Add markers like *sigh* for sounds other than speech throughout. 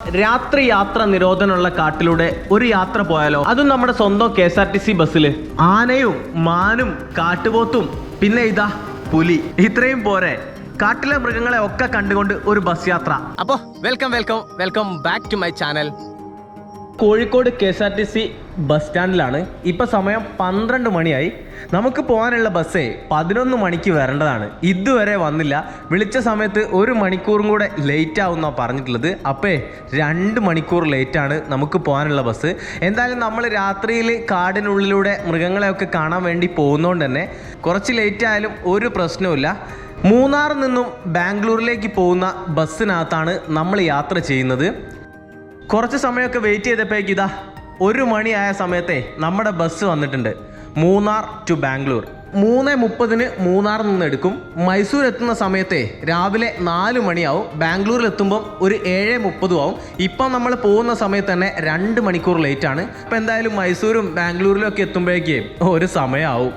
രാത്രി യാത്ര നിരോധനമുള്ള കാട്ടിലൂടെ ഒരു യാത്ര പോയാലോ? അതും നമ്മുടെ സ്വന്തം K S R T C ബസ്സിൽ ആനയും മാനും കാട്ടുപോത്തും പിന്നെ ഇതാ പുലി. ഇത്രയും പോരെ. കാട്ടിലെ മൃഗങ്ങളെ ഒക്കെ കണ്ടുകൊണ്ട് ഒരു ബസ് യാത്ര. അപ്പോ welcome welcome welcome back to my channel Kozhikode K S R T C bus സ്റ്റാൻഡിലാണ്. ഇപ്പം സമയം പന്ത്രണ്ട് മണിയായി. നമുക്ക് പോകാനുള്ള ബസ്സേ പതിനൊന്ന് മണിക്ക് വരേണ്ടതാണ്. ഇതുവരെ വന്നില്ല. വിളിച്ച സമയത്ത് ഒരു മണിക്കൂറും കൂടെ ലേറ്റ് ആവുന്ന പറഞ്ഞിട്ടുള്ളത്. അപ്പേ രണ്ട് മണിക്കൂർ ലേറ്റാണ് നമുക്ക് പോകാനുള്ള ബസ്. എന്തായാലും നമ്മൾ രാത്രിയിൽ കാടിനുള്ളിലൂടെ മൃഗങ്ങളെയൊക്കെ കാണാൻ വേണ്ടി പോകുന്നതുകൊണ്ട് തന്നെ കുറച്ച് ലേറ്റ് ആയാലും ഒരു പ്രശ്നവുമില്ല. മൂന്നാറിൽ നിന്നും ബാംഗ്ലൂരിലേക്ക് പോകുന്ന ബസ്സിനകത്താണ് നമ്മൾ യാത്ര ചെയ്യുന്നത്. കുറച്ച് സമയമൊക്കെ വെയിറ്റ് ചെയ്തപ്പോഴേക്ക് ഇതാ ഒരു മണിയായ സമയത്തെ നമ്മുടെ ബസ് വന്നിട്ടുണ്ട്. മൂന്നാർ ടു ബാംഗ്ലൂർ. മൂന്ന് മുപ്പതിന് മൂന്നാറിൽ നിന്ന് എടുക്കും. മൈസൂർ എത്തുന്ന സമയത്തെ രാവിലെ നാല് മണിയാവും. ബാംഗ്ലൂരിൽ എത്തുമ്പം ഒരു ഏഴ് മുപ്പതും ആവും. ഇപ്പം നമ്മൾ പോകുന്ന സമയത്ത് തന്നെ രണ്ട് മണിക്കൂർ ലേറ്റ് ആണ്. ഇപ്പം എന്തായാലും മൈസൂരും ബാംഗ്ലൂരിലും ഒക്കെ എത്തുമ്പോഴേക്ക് ഒരു സമയമാവും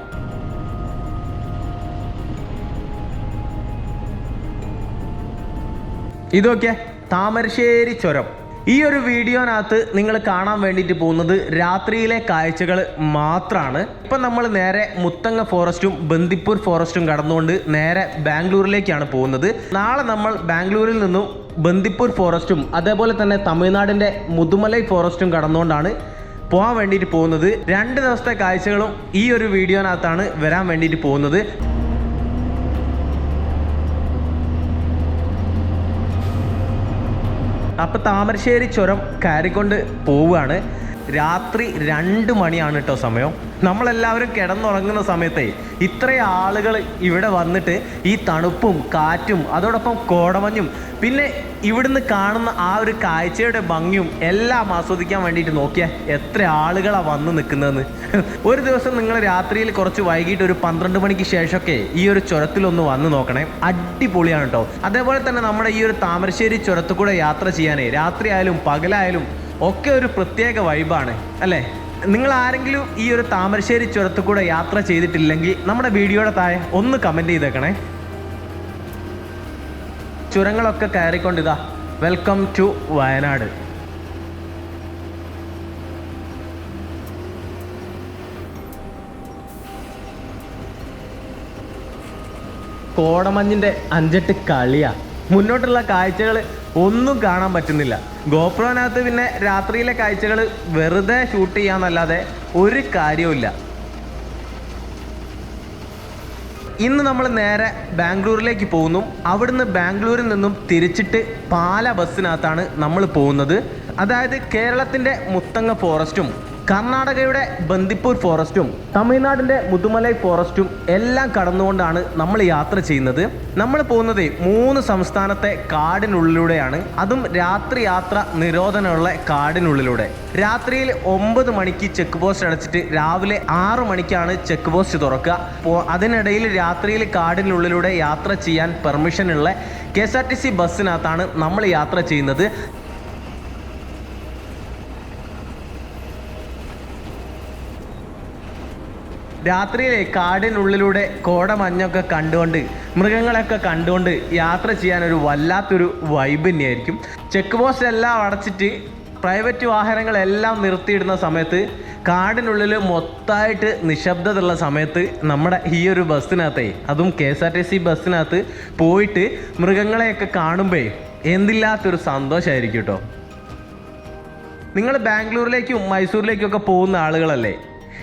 ഇതൊക്കെ താമരശ്ശേരി ചുരം. ഈ ഒരു വീഡിയോനകത്ത് നിങ്ങൾ കാണാൻ വേണ്ടിയിട്ട് പോകുന്നത് രാത്രിയിലെ കാഴ്ചകൾ മാത്രമാണ് ഇപ്പം നമ്മൾ നേരെ മുത്തങ്ങ ഫോറസ്റ്റും ബന്ദിപ്പൂർ ഫോറസ്റ്റും കടന്നുകൊണ്ട് നേരെ ബാംഗ്ലൂരിലേക്കാണ് പോകുന്നത്. നാളെ നമ്മൾ ബാംഗ്ലൂരിൽ നിന്നും ബന്ദിപ്പൂർ ഫോറസ്റ്റും അതേപോലെ തന്നെ തമിഴ്നാടിന്റെ മുതുമലൈ ഫോറസ്റ്റും കടന്നുകൊണ്ടാണ് പോകാൻ വേണ്ടിയിട്ട് പോകുന്നത്. രണ്ട് ദിവസത്തെ കാഴ്ചകളും ഈ ഒരു വീഡിയോനകത്താണ് വരാൻ വേണ്ടിയിട്ട് പോകുന്നത്. അപ്പൊ താമരശ്ശേരി ചുരം കയറിക്കൊണ്ട് പോവുകയാണ്. രാത്രി രണ്ട് മണിയാണ് കേട്ടോ സമയം. നമ്മളെല്ലാവരും കിടന്നുറങ്ങുന്ന സമയത്തെ ഇത്രയും ആളുകൾ ഇവിടെ വന്നിട്ട് ഈ തണുപ്പും കാറ്റും അതോടൊപ്പം കോടമഞ്ഞും പിന്നെ ഇവിടുന്ന് കാണുന്ന ആ ഒരു കാഴ്ചയുടെ ഭംഗിയും എല്ലാം ആസ്വദിക്കാൻ വേണ്ടിയിട്ട് നോക്കിയാൽ എത്ര ആളുകളാണ് വന്ന് നിൽക്കുന്നതെന്ന്. ഒരു ദിവസം നിങ്ങൾ രാത്രിയിൽ കുറച്ച് വൈകിട്ട് ഒരു പന്ത്രണ്ട് മണിക്ക് ശേഷമൊക്കെ ഈ ഒരു ചുരത്തിലൊന്ന് വന്ന് നോക്കണേ. അടിപൊളിയാണ് കേട്ടോ അതേപോലെ തന്നെ നമ്മുടെ ഈ ഒരു താമരശ്ശേരി ചുരത്തു കൂടെ യാത്ര ചെയ്യാനേ രാത്രിയായാലും പകലായാലും ഒക്കെ ഒരു പ്രത്യേക വൈബാണ് അല്ലേ? നിങ്ങൾ ആരെങ്കിലും ഈ ഒരു താമരശ്ശേരി ചുരത്തു കൂടെ യാത്ര ചെയ്തിട്ടില്ലെങ്കിൽ നമ്മുടെ വീഡിയോയുടെ താഴെ ഒന്ന് കമന്റ് ചെയ്തേക്കണേ. ചുരങ്ങളൊക്കെ കയറിക്കൊണ്ടിതാ വെൽക്കം ടു വയനാട്. കോടമഞ്ഞിന്റെ അഞ്ചെട്ട് കളിയാ. മുന്നോട്ടുള്ള കാഴ്ചകൾ ഒന്നും കാണാൻ പറ്റുന്നില്ല. ഗോപ്രോനകത്ത് പിന്നെ രാത്രിയിലെ കാഴ്ചകൾ വെറുതെ ഷൂട്ട് ചെയ്യാന്നല്ലാതെ ഒരു കാര്യവുമില്ല. ഇന്ന് നമ്മൾ നേരെ ബാംഗ്ലൂരിലേക്ക് പോകുന്നു. അവിടുന്ന് ബാംഗ്ലൂരിൽ നിന്നും തിരിച്ചിട്ട് പാല ബസ്സിനകത്താണ് നമ്മൾ പോകുന്നത്. അതായത് കേരളത്തിന്റെ മുത്തങ്ങ ഫോറസ്റ്റും കർണാടകയുടെ ബന്ദിപ്പൂർ ഫോറസ്റ്റും തമിഴ്നാടിന്റെ മുതുമലൈ ഫോറസ്റ്റും എല്ലാം കടന്നുകൊണ്ടാണ് നമ്മൾ യാത്ര ചെയ്യുന്നത്. നമ്മൾ പോകുന്നത് മൂന്ന് സംസ്ഥാനത്തെ കാടിനുള്ളിലൂടെയാണ്. അതും രാത്രി യാത്ര നിരോധനമുള്ള കാടിനുള്ളിലൂടെ. രാത്രിയിൽ ഒമ്പത് മണിക്ക് ചെക്ക് പോസ്റ്റ് അടച്ചിട്ട് രാവിലെ ആറ് മണിക്കാണ് ചെക്ക് പോസ്റ്റ് തുറക്കുക. അതിനിടയിൽ രാത്രിയിൽ കാടിനുള്ളിലൂടെ യാത്ര ചെയ്യാൻ പെർമിഷൻ ഉള്ള K S R T C ബസ്സിനകത്താണ് നമ്മൾ യാത്ര ചെയ്യുന്നത്. രാത്രിയിലെ കാടിനുള്ളിലൂടെ കോടമഞ്ഞൊക്കെ കണ്ടുകൊണ്ട് മൃഗങ്ങളെയൊക്കെ കണ്ടുകൊണ്ട് യാത്ര ചെയ്യാൻ ഒരു വല്ലാത്തൊരു വൈബ് തന്നെയായിരിക്കും. ചെക്ക് പോസ്റ്റ് എല്ലാം അടച്ചിട്ട് പ്രൈവറ്റ് വാഹനങ്ങളെല്ലാം നിർത്തിയിടുന്ന സമയത്ത് കാടിനുള്ളിൽ മൊത്തമായിട്ട് നിശബ്ദതയുള്ള സമയത്ത് നമ്മുടെ ഈ ഒരു ബസ്സിനകത്തെ അതും K S R T C ബസ്സിനകത്ത് പോയിട്ട് മൃഗങ്ങളെയൊക്കെ കാണുമ്പോൾ എന്തില്ലാത്തൊരു സന്തോഷമായിരിക്കും കേട്ടോ നിങ്ങൾ ബാംഗ്ലൂരിലേക്കും മൈസൂരിലേക്കും ഒക്കെ പോകുന്ന ആളുകളല്ലേ?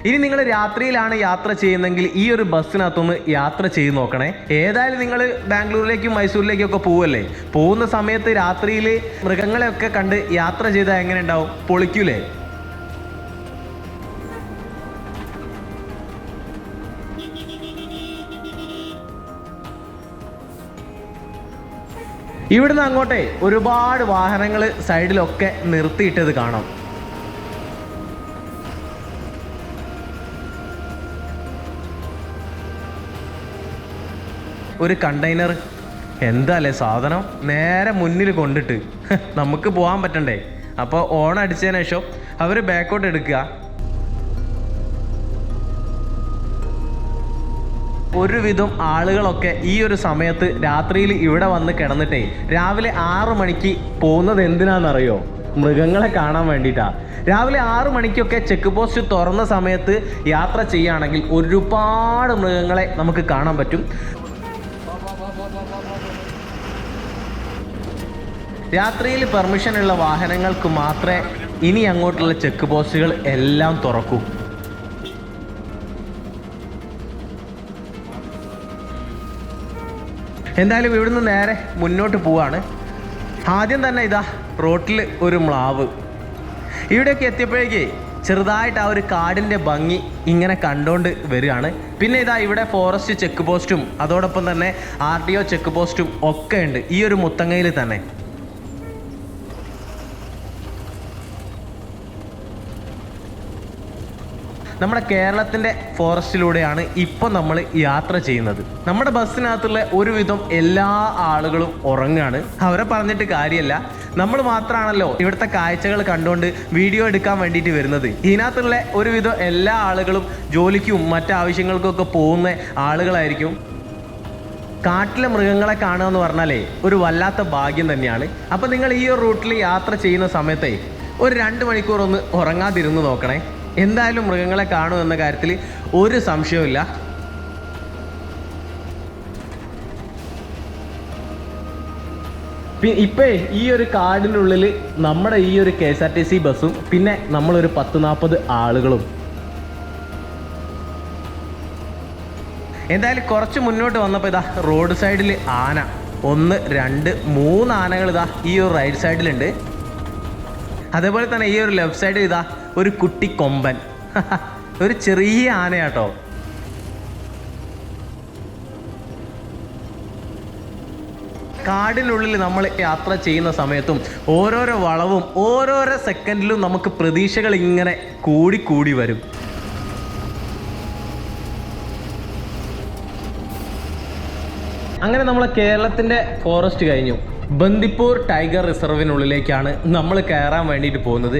ഇനി നിങ്ങൾ രാത്രിയിലാണ് യാത്ര ചെയ്യുന്നതെങ്കിൽ ഈ ഒരു ബസ്സിനകത്തൊന്ന് യാത്ര ചെയ്ത് നോക്കണേ. ഏതായാലും നിങ്ങൾ ബാംഗ്ലൂരിലേക്കും മൈസൂരിലേക്കും ഒക്കെ പോവല്ലേ? പോകുന്ന സമയത്ത് രാത്രിയിൽ മൃഗങ്ങളെയൊക്കെ കണ്ട് യാത്ര ചെയ്താൽ എങ്ങനെ ഉണ്ടാവും? പൊളിക്കൂലേ? ഇവിടുന്ന് അങ്ങോട്ടേ ഒരുപാട് വാഹനങ്ങൾ സൈഡിലൊക്കെ നിർത്തിയിട്ടത് കാണാം. ഒരു കണ്ടെയ്നർ എന്താല്ലേ സാധനം? നേരെ മുന്നിൽ കൊണ്ടിട്ട്. *laughs* നമുക്ക് പോകാൻ പറ്റണ്ടേ? അപ്പോൾ ഓൺ അടിച്ചതിന് ശേഷം അവർ ബാക്കോട്ട് എടുക്കുക. ഒരുവിധം ആളുകളൊക്കെ ഈ ഒരു സമയത്ത് രാത്രിയിൽ ഇവിടെ വന്ന് കിടന്നിട്ടേ രാവിലെ ആറു മണിക്ക് പോകുന്നത് എന്തിനാണെന്നറിയോ? മൃഗങ്ങളെ കാണാൻ വേണ്ടിയിട്ടാണ് രാവിലെ ആറു മണിക്കൊക്കെ ചെക്ക് പോസ്റ്റ് തുറന്ന സമയത്ത് യാത്ര ചെയ്യുകയാണെങ്കിൽ ഒരുപാട് മൃഗങ്ങളെ നമുക്ക് കാണാൻ പറ്റും. രാത്രിയിൽ പെർമിഷൻ ഉള്ള വാഹനങ്ങൾക്ക് മാത്രമേ ഇനി അങ്ങോട്ടുള്ള ചെക്ക് പോസ്റ്റുകൾ എല്ലാം തുറക്കൂ. എന്തായാലും ഇവിടുന്ന് നേരെ മുന്നോട്ട് പോവാണ്. ആദ്യം തന്നെ ഇതാ റോട്ടിൽ ഒരു മ്ലാവ്. ഇവിടെയൊക്കെ എത്തിയപ്പോഴേക്ക് ചെറുതായിട്ട് ആ ഒരു കാടിന്റെ ഭംഗി ഇങ്ങനെ കണ്ടുകൊണ്ട് വരികയാണ്. പിന്നെ ഇതാ ഇവിടെ ഫോറസ്റ്റ് ചെക്ക് പോസ്റ്റും അതോടൊപ്പം തന്നെ ആർ ടി ഒ ചെക്ക് പോസ്റ്റും ഒക്കെ ഉണ്ട്. ഈ ഒരു മുത്തങ്ങയിൽ തന്നെ. നമ്മുടെ കേരളത്തിന്റെ ഫോറസ്റ്റിലൂടെയാണ് ഇപ്പോൾ നമ്മൾ യാത്ര ചെയ്യുന്നത്. നമ്മുടെ ബസ്സിനകത്തുള്ള ഒരുവിധം എല്ലാ ആളുകളും ഉറങ്ങാണ്. അവരെ പറഞ്ഞിട്ട് കാര്യമല്ല നമ്മൾ മാത്രമാണല്ലോ ഇവിടുത്തെ കാഴ്ചകൾ കണ്ടുകൊണ്ട് വീഡിയോ എടുക്കാൻ വേണ്ടിയിട്ട് വരുന്നത്. ഇതിനകത്തുള്ള ഒരുവിധം എല്ലാ ആളുകളും ജോലിക്കും മറ്റാവശ്യങ്ങൾക്കും ഒക്കെ പോകുന്ന ആളുകളായിരിക്കും. കാട്ടിലെ മൃഗങ്ങളെ കാണുക എന്ന് പറഞ്ഞാലേ ഒരു വല്ലാത്ത ഭാഗ്യം തന്നെയാണ്. അപ്പം നിങ്ങൾ ഈ ഒരു റൂട്ടിൽ യാത്ര ചെയ്യുന്ന സമയത്തെ ഒരു രണ്ട് മണിക്കൂർ ഒന്ന് ഉറങ്ങാതിരുന്ന് നോക്കണേ. എന്തായാലും മൃഗങ്ങളെ കാണും എന്ന കാര്യത്തിൽ ഒരു സംശയവുമില്ല. ഇപ്പേ ഈ ഒരു കാടിനുള്ളിൽ നമ്മുടെ ഈ ഒരു K S R T C ബസ്സും പിന്നെ നമ്മളൊരു പത്ത് നാൽപ്പത് ആളുകളും. എന്തായാലും കുറച്ച് മുന്നോട്ട് വന്നപ്പോൾ ഇതാ റോഡ് സൈഡിൽ ആന. ഒന്ന് രണ്ട് മൂന്ന് ആനകൾ ഇതാ ഈ ഒരു റൈറ്റ് സൈഡിലുണ്ട്. അതേപോലെ തന്നെ ഈ ഒരു ലെഫ്റ്റ് സൈഡിൽ ഇതാ ഒരു കുട്ടി കൊമ്പൻ. ഒരു ചെറിയ ആനയാട്ടോ. കാടിനുള്ളിൽ നമ്മൾ യാത്ര ചെയ്യുന്ന സമയത്തും ഓരോരോ വളവും ഓരോരോ സെക്കൻഡിലും നമുക്ക് പ്രതീക്ഷകൾ ഇങ്ങനെ കൂടി കൂടി വരും. അങ്ങനെ നമ്മൾ കേരളത്തിന്റെ ഫോറസ്റ്റ് കഴിഞ്ഞു. ബന്ദിപ്പൂർ ടൈഗർ റിസർവിനുള്ളിലേക്കാണ് നമ്മൾ കയറാൻ വേണ്ടിയിട്ട് പോകുന്നത്.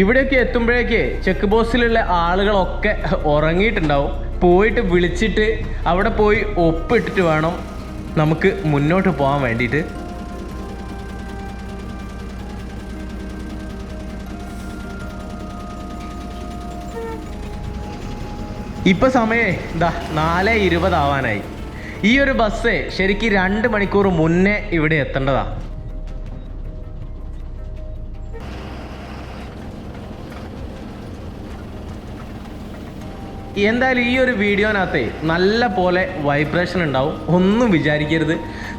ഇവിടെയൊക്കെ എത്തുമ്പോഴേക്ക് ചെക്ക് പോസ്റ്റിലുള്ള ആളുകളൊക്കെ ഉറങ്ങിയിട്ടുണ്ടാവും. പോയിട്ട് വിളിച്ചിട്ട് അവിടെ പോയി ഒപ്പിട്ടിട്ട് വേണം നമുക്ക് മുന്നോട്ട് പോകാൻ വേണ്ടിയിട്ട്. ഇപ്പൊ സമയേ ഇതാ നാല് ഇരുപതാവാനായി. ഈ ഒരു ബസ് ശരിക്കും രണ്ട് മണിക്കൂർ മുന്നേ ഇവിടെ എത്തേണ്ടതാ. എന്തായാലും ഈ ഒരു വീഡിയോനകത്തെ നല്ല പോലെ വൈബ്രേഷൻ ഉണ്ടാവും. ഒന്നും വിചാരിക്കരുത്.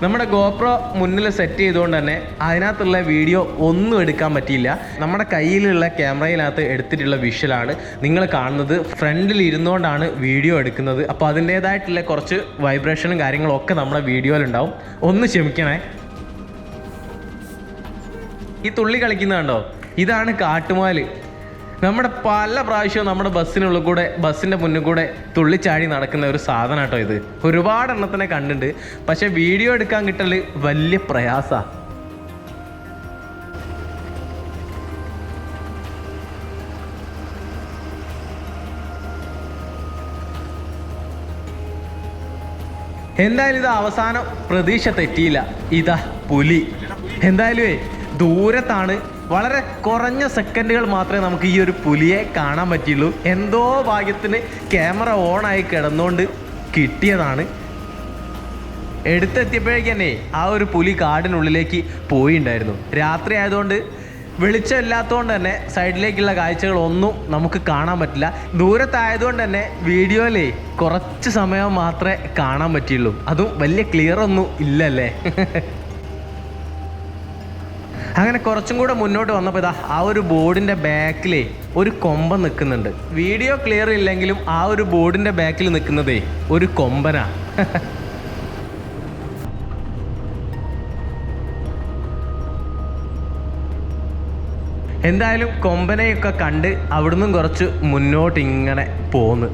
നമ്മുടെ ഗോപ്രോ മുന്നിൽ സെറ്റ് ചെയ്തുകൊണ്ട് തന്നെ അതിനകത്തുള്ള വീഡിയോ ഒന്നും എടുക്കാൻ പറ്റിയില്ല. നമ്മുടെ കയ്യിലുള്ള ക്യാമറയിനകത്ത് എടുത്തിട്ടുള്ള വിഷ്വലാണ് നിങ്ങൾ കാണുന്നത്. ഫ്രണ്ടിൽ ഇരുന്നുകൊണ്ടാണ് വീഡിയോ എടുക്കുന്നത്. അപ്പോൾ അതിന്റേതായിട്ടുള്ള കുറച്ച് വൈബ്രേഷനും കാര്യങ്ങളും ഒക്കെ നമ്മുടെ വീഡിയോയിലുണ്ടാവും ഒന്ന് ക്ഷമിക്കണേ. ഈ തുള്ളി കളിക്കുന്നത് കണ്ടോ? ഇതാണ് കാട്ടുമാൽ. നമ്മുടെ പല പ്രാവശ്യവും നമ്മുടെ ബസ്സിനുള്ളിൽ കൂടെ ബസ്സിന്റെ മുന്നിൽ കൂടെ തുള്ളിച്ചാടി നടക്കുന്ന ഒരു സാധനം കേട്ടോ ഇത്. ഒരുപാട് എണ്ണത്തിനെ കണ്ടിട്ടുണ്ട്. പക്ഷെ വീഡിയോ എടുക്കാൻ കിട്ടൽ വലിയ പ്രയാസമാണ് എന്തായാലും ഇത് അവസാനം പ്രതീക്ഷ തെറ്റിയില്ല. ഇതാ പുലി. എന്തായാലും ദൂരത്താണ് വളരെ കുറഞ്ഞ സെക്കൻഡുകൾ മാത്രമേ നമുക്ക് ഈ ഒരു പുലിയെ കാണാൻ പറ്റിയുള്ളൂ. എന്തോ ഭാഗ്യത്തിന് ക്യാമറ ഓണായി കിടന്നുകൊണ്ട് കിട്ടിയതാണ്. എടുത്തെത്തിയപ്പോഴേക്ക് തന്നെ ആ ഒരു പുലി കാടിനുള്ളിലേക്ക് പോയിണ്ടായിരുന്നു. രാത്രി ആയതുകൊണ്ട് വെളിച്ചമില്ലാത്തതുകൊണ്ട് തന്നെ സൈഡിലേക്കുള്ള കാഴ്ചകളൊന്നും നമുക്ക് കാണാൻ പറ്റില്ല. ദൂരത്തായതുകൊണ്ട് തന്നെ വീഡിയോയിലേ കുറച്ച് സമയം മാത്രമേ കാണാൻ പറ്റിയുള്ളൂ. അതും വലിയ ക്ലിയർ ഒന്നും ഇല്ലല്ലേ? *laughs* അങ്ങനെ കുറച്ചും കൂടെ മുന്നോട്ട് വന്നപ്പോൾ ഇതാ ആ ഒരു ബോർഡിന്റെ ബാക്കിലേ ഒരു കൊമ്പൻ നിൽക്കുന്നുണ്ട്. വീഡിയോ ക്ലിയർ ഇല്ലെങ്കിലും ആ ഒരു ബോർഡിന്റെ ബാക്കിൽ നിൽക്കുന്നതേ ഒരു കൊമ്പനാ. *laughs* എന്തായാലും കൊമ്പനെയൊക്കെ കണ്ട് അവിടുന്ന് കുറച്ച് മുന്നോട്ട് ഇങ്ങനെ പോന്ന്.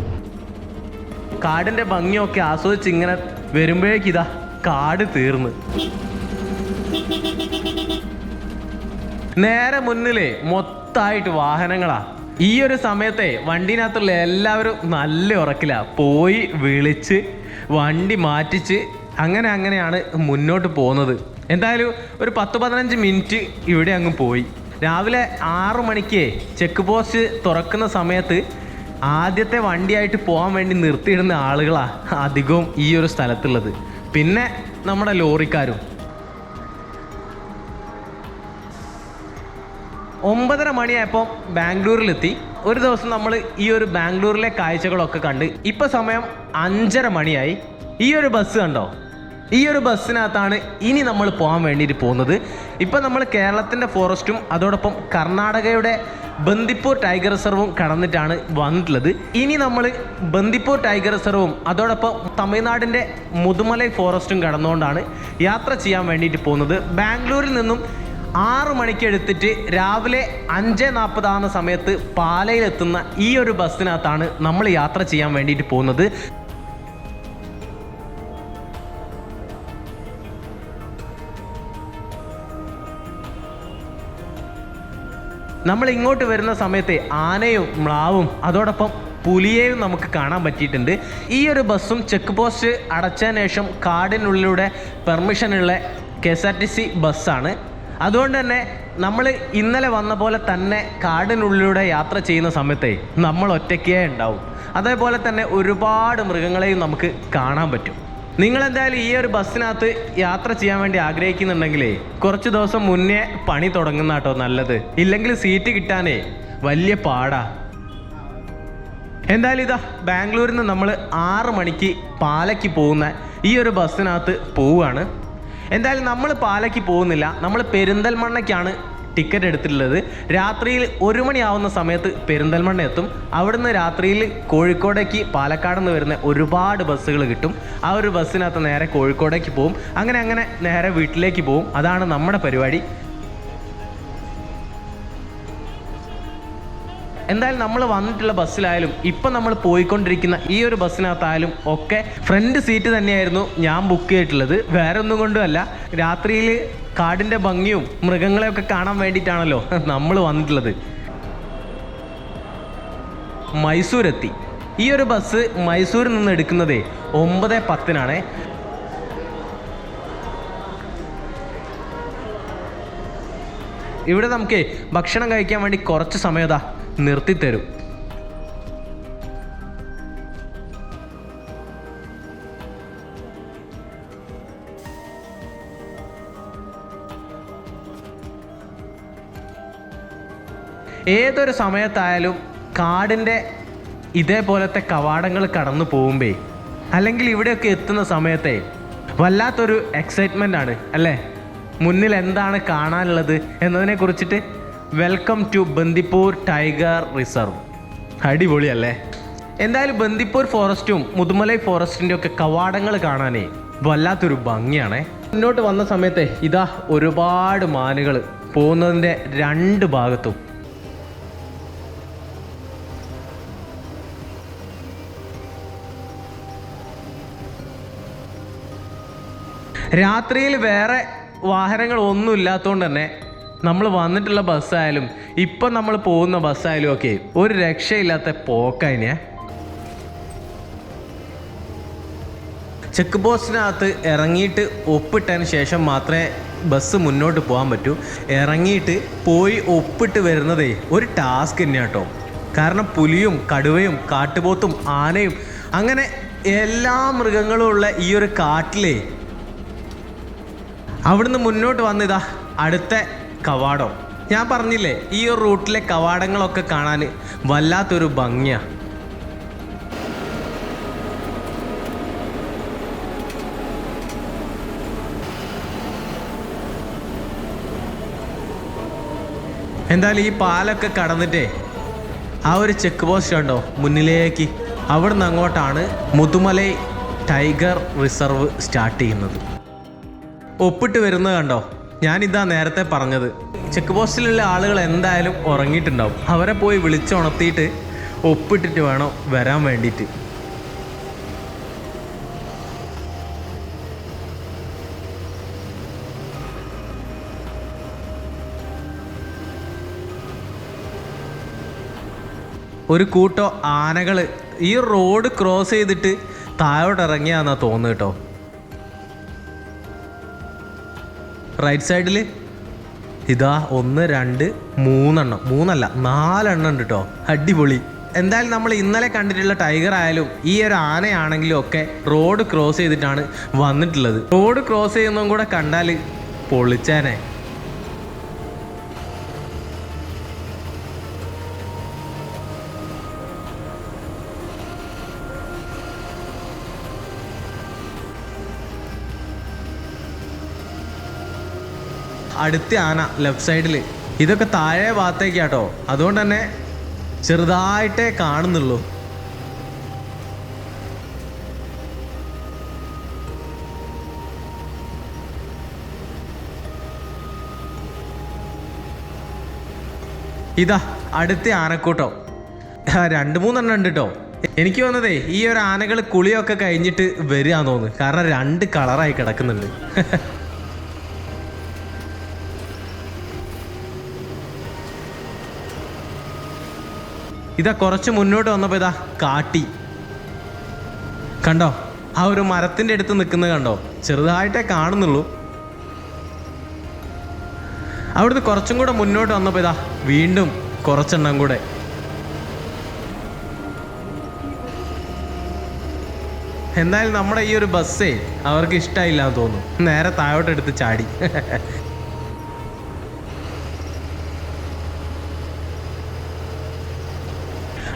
കാടിന്റെ ഭംഗിയൊക്കെ ആസ്വദിച്ച് ഇങ്ങനെ വരുമ്പോഴേക്കിതാ കാട് തീർന്ന്. നേരെ മുന്നിൽ മൊത്തായിട്ട് വാഹനങ്ങളാ. ഈ ഒരു സമയത്തെ വണ്ടിനകത്തുള്ള എല്ലാവരും നല്ല ഉറക്കില്ല പോയി വിളിച്ച് വണ്ടി മാറ്റിച്ച് അങ്ങനെ അങ്ങനെയാണ് മുന്നോട്ട് പോകുന്നത്. എന്തായാലും ഒരു പത്ത് പതിനഞ്ച് മിനിറ്റ് ഇവിടെ അങ്ങ് പോയി. രാവിലെ ആറു മണിക്ക് ചെക്ക് പോസ്റ്റ് തുറക്കുന്ന സമയത്ത് ആദ്യത്തെ വണ്ടിയായിട്ട് പോകാൻ വേണ്ടി നിർത്തിയിടുന്ന ആളുകളാണ് അധികവും ഈ ഒരു സ്ഥലത്തുള്ളത്. പിന്നെ നമ്മുടെ ലോറിക്കാരും. ഒമ്പതര മണിയായപ്പോൾ ബാംഗ്ലൂരിലെത്തി. ഒരു ദിവസം നമ്മൾ ഈ ഒരു ബാംഗ്ലൂരിലെ കാഴ്ചകളൊക്കെ കണ്ട് ഇപ്പം സമയം അഞ്ചര മണിയായി. ഈ ഒരു ബസ് കണ്ടോ? ഈ ഒരു ബസ്സിനകത്താണ് ഇനി നമ്മൾ പോകാൻ വേണ്ടിയിട്ട് പോകുന്നത്. ഇപ്പം നമ്മൾ കേരളത്തിന്റെ ഫോറസ്റ്റും അതോടൊപ്പം കർണാടകയുടെ ബന്ദിപ്പൂർ ടൈഗർ റിസർവും കടന്നിട്ടാണ് വന്നിട്ടുള്ളത്. ഇനി നമ്മൾ ബന്ദിപ്പൂർ ടൈഗർ റിസർവും അതോടൊപ്പം തമിഴ്നാടിന്റെ മുതുമലൈ ഫോറസ്റ്റും കടന്നുകൊണ്ടാണ് യാത്ര ചെയ്യാൻ വേണ്ടിയിട്ട് പോകുന്നത്. ബാംഗ്ലൂരിൽ നിന്നും ആറ് മണിക്ക് എടുത്തിട്ട് രാവിലെ അഞ്ച് നാൽപ്പതാകുന്ന സമയത്ത് പാലയിലെത്തുന്ന ഈ ഒരു ബസ്സിനകത്താണ് നമ്മൾ യാത്ര ചെയ്യാൻ വേണ്ടിയിട്ട് പോകുന്നത്. നമ്മൾ ഇങ്ങോട്ട് വരുന്ന സമയത്തെ ആനയും മ്ലാവും അതോടൊപ്പം പുലിയെയും നമുക്ക് കാണാൻ പറ്റിയിട്ടുണ്ട്. ഈ ഒരു ബസ്സും ചെക്ക് പോസ്റ്റ് അടച്ചതിന് ശേഷം കാടിനുള്ളിലൂടെ പെർമിഷനുള്ള K S R T C ബസ്സാണ്. അതുകൊണ്ട് തന്നെ നമ്മൾ ഇന്നലെ വന്ന പോലെ തന്നെ കാടിനുള്ളിലൂടെ യാത്ര ചെയ്യുന്ന സമയത്തെ നമ്മൾ ഒറ്റയ്ക്കേ ഉണ്ടാവും. അതേപോലെ തന്നെ ഒരുപാട് മൃഗങ്ങളെയും നമുക്ക് കാണാൻ പറ്റും. നിങ്ങൾ എന്തായാലും ഈ ഒരു ബസ്സിനകത്ത് യാത്ര ചെയ്യാൻ വേണ്ടി ആഗ്രഹിക്കുന്നുണ്ടെങ്കിലേ കുറച്ച് ദിവസം മുന്നേ പണി തുടങ്ങുന്ന കേട്ടോ നല്ലത്. ഇല്ലെങ്കിൽ സീറ്റ് കിട്ടാനേ വലിയ പാടാ. എന്തായാലും ഇതാ ബാംഗ്ലൂരിൽ നിന്ന് നമ്മൾ ആറ് മണിക്ക് പാലയ്ക്ക് പോകുന്ന ഈ ഒരു ബസ്സിനകത്ത് പോവുകയാണ്. എന്തായാലും നമ്മൾ പാലയ്ക്ക് പോകുന്നില്ല. നമ്മൾ പെരിന്തൽമണ്ണയ്ക്കാണ് ടിക്കറ്റ് എടുത്തിട്ടുള്ളത്. രാത്രിയിൽ ഒരു മണിയാവുന്ന സമയത്ത് പെരിന്തൽമണ്ണ എത്തും. അവിടുന്ന് രാത്രിയിൽ കോഴിക്കോടേക്ക് പാലക്കാട് നിന്ന് വരുന്ന ഒരുപാട് ബസ്സുകൾ കിട്ടും. ആ ഒരു ബസ്സിനകത്ത് നേരെ കോഴിക്കോടേക്ക് പോകും. അങ്ങനെ അങ്ങനെ നേരെ വീട്ടിലേക്ക് പോകും. അതാണ് നമ്മുടെ പരിപാടി. എന്തായാലും നമ്മൾ വന്നിട്ടുള്ള ബസ്സിലായാലും ഇപ്പം നമ്മൾ പോയിക്കൊണ്ടിരിക്കുന്ന ഈ ഒരു ബസ്സിനകത്തായാലും ഒക്കെ ഫ്രണ്ട് സീറ്റ് തന്നെയായിരുന്നു ഞാൻ ബുക്ക് ചെയ്തിട്ടുള്ളത്. വേറെ ഒന്നും കൊണ്ടുമല്ല രാത്രിയിൽ കാടിന്റെ ഭംഗിയും മൃഗങ്ങളെയൊക്കെ കാണാൻ വേണ്ടിയിട്ടാണല്ലോ നമ്മൾ വന്നിട്ടുള്ളത്. മൈസൂർ എത്തി ഈ ഒരു ബസ് മൈസൂരിൽ നിന്ന് എടുക്കുന്നതേ ഒമ്പത് പത്തിനാണ്. ഇവിടെ നമുക്ക് ഭക്ഷണം കഴിക്കാൻ വേണ്ടി കുറച്ച് സമയതാ നിർത്തിത്തരും. ഏതൊരു സമയത്തായാലും കാടിന്റെ ഇതേപോലത്തെ കവാടങ്ങൾ കടന്നു പോകുമ്പേ അല്ലെങ്കിൽ ഇവിടെയൊക്കെ എത്തുന്ന സമയത്തെ വല്ലാത്തൊരു എക്സൈറ്റ്മെന്റ് ആണ് അല്ലേ? മുന്നിൽ എന്താണ് കാണാനുള്ളത് എന്നതിനെ കുറിച്ചിട്ട് welcome to Bandipur tiger reserve അടിപൊളിയല്ലേ? എന്തായാലും ബന്ദിപ്പൂർ ഫോറസ്റ്റും മുതുമലൈ ഫോറസ്റ്റിന്റെ ഒക്കെ കവാടങ്ങൾ കാണാനേ വല്ലാത്തൊരു ഭംഗിയാണ്. മുന്നോട്ട് വന്ന സമയത്തെ ഇതാ ഒരുപാട് മാനുകൾ പോകുന്നതിന്റെ രണ്ട് ഭാഗത്തും. രാത്രിയിൽ വേറെ വാഹനങ്ങൾ ഒന്നും ഇല്ലാത്തതുകൊണ്ട് തന്നെ നമ്മൾ വന്നിട്ടുള്ള ബസ്സായാലും ഇപ്പം നമ്മൾ പോകുന്ന ബസ്സായാലും ഒക്കെ ഒരു രക്ഷയില്ലാത്ത പോക്കതിനെ ചെക്ക് പോസ്റ്റിനകത്ത് ഇറങ്ങിയിട്ട് ഒപ്പിട്ടതിന് ശേഷം മാത്രമേ ബസ് മുന്നോട്ട് പോകാൻ പറ്റൂ. ഇറങ്ങിയിട്ട് പോയി ഒപ്പിട്ട് വരുന്നതേ ഒരു ടാസ്ക് തന്നെയാണ് കേട്ടോ കാരണം പുലിയും കടുവയും കാട്ടുപോത്തും ആനയും അങ്ങനെ എല്ലാ മൃഗങ്ങളും ഉള്ള ഈ ഒരു കാട്ടിലേ. അവിടുന്ന് മുന്നോട്ട് വന്നിതാ അടുത്ത കവാടം. ഞാൻ പറഞ്ഞില്ലേ ഈ ഒരു റൂട്ടിലെ കവാടങ്ങളൊക്കെ കാണാൻ വല്ലാത്തൊരു ഭംഗിയാണ് എന്തായാലും ഈ പാലൊക്കെ കടന്നിട്ടേ ആ ഒരു ചെക്ക് പോസ്റ്റ് കണ്ടോ മുന്നിലേക്ക്. അവിടുന്ന് അങ്ങോട്ടാണ് മുതുമലൈ ടൈഗർ റിസർവ് സ്റ്റാർട്ട് ചെയ്യുന്നത്. ഒപ്പിട്ട് വരുന്നത് കണ്ടോ? ഞാനിതാ നേരത്തെ പറഞ്ഞത്. ചെക്ക് പോസ്റ്റിലുള്ള ആളുകൾ എന്തായാലും ഉറങ്ങിയിട്ടുണ്ടാവും. അവരെ പോയി വിളിച്ചുണർത്തിയിട്ട് ഒപ്പിട്ടിട്ട് വേണം വരാൻ വേണ്ടിയിട്ട്. ഒരു കൂട്ടം ആനകൾ ഈ റോഡ് ക്രോസ് ചെയ്തിട്ട് താഴോട്ടിറങ്ങിയാന്നാ തോന്നുന്നു കേട്ടോ. റൈറ്റ് സൈഡിൽ ഇതാ ഒന്ന് രണ്ട് മൂന്നെണ്ണം. മൂന്നല്ല നാലെണ്ണം ഉണ്ട് കേട്ടോ അടിപൊളി. എന്തായാലും നമ്മൾ ഇന്നലെ കണ്ടിട്ടുള്ള ടൈഗർ ആയാലും ഈ ഒരു ആനയാണെങ്കിലും ഒക്കെ റോഡ് ക്രോസ് ചെയ്തിട്ടാണ് വന്നിട്ടുള്ളത്. റോഡ് ക്രോസ് ചെയ്യുന്നതും കൂടെ കണ്ടാൽ പൊളിച്ചേനെ. അടുത്ത ആന ലെഫ്റ്റ് സൈഡിൽ ഇതൊക്കെ താഴെ ഭാഗത്തേക്കാട്ടോ. അതുകൊണ്ട് തന്നെ ചെറുതായിട്ടേ കാണുന്നുള്ളൂ. ഇതാ അടുത്ത ആനക്കൂട്ടം. രണ്ട് മൂന്നെണ്ണം ഉണ്ട് കേട്ടോ എനിക്ക് തോന്നുന്നതേ ഈ ഒരു ആനകൾ കുളിയൊക്കെ കഴിഞ്ഞിട്ട് വരിക തോന്നുന്നു. കാരണം രണ്ട് കളറായി കിടക്കുന്നുണ്ട്. *laughs* ഇതാ കുറച്ച് മുന്നോട്ട് വന്നപ്പോൾ ഇതാ കാട്ടി. കണ്ടോ? ആ ഒരു മരത്തിന്റെ അടുത്ത് നിൽക്കുന്നത് കണ്ടോ? ചെറുതായിട്ടേ കാണുന്നുള്ളൂ. അവിടുന്ന് കുറച്ചും കൂടെ മുന്നോട്ട് വന്നപ്പോൾ ഇതാ വീണ്ടും കുറച്ചെണ്ണം കൂടെ. എന്തായാലും നമ്മുടെ ഈ ഒരു ബസ്സേ അവർക്ക് ഇഷ്ടമായില്ല എന്ന് തോന്നുന്നു. നേരെ താഴോട്ടെടുത്ത് ചാടി. *laughs*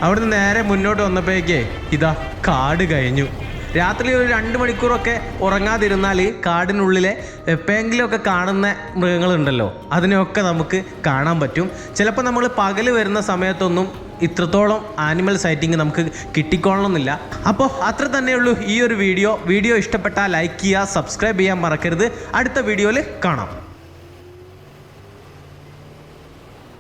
അവിടുന്ന് നേരെ മുന്നോട്ട് വന്നപ്പോഴേക്കേ ഇതാ കാട് കഴിഞ്ഞു. രാത്രി ഒരു രണ്ട് മണിക്കൂറൊക്കെ ഉറങ്ങാതിരുന്നാൽ കാടിനുള്ളിലെ എപ്പോഴെങ്കിലുമൊക്കെ കാണുന്ന മൃഗങ്ങളുണ്ടല്ലോ അതിനെയൊക്കെ നമുക്ക് കാണാൻ പറ്റും. ചിലപ്പോൾ നമ്മൾ പകൽ വരുന്ന സമയത്തൊന്നും ഇത്രത്തോളം ആനിമൽ സൈറ്റിംഗ് നമുക്ക് കിട്ടിക്കോളണമെന്നില്ല അപ്പോൾ അത്ര തന്നെയുള്ളൂ ഈ ഒരു വീഡിയോ. വീഡിയോ ഇഷ്ടപ്പെട്ടാൽ ലൈക്ക് ചെയ്യുക സബ്സ്ക്രൈബ് ചെയ്യാൻ മറക്കരുത്. അടുത്ത വീഡിയോയിൽ കാണാം.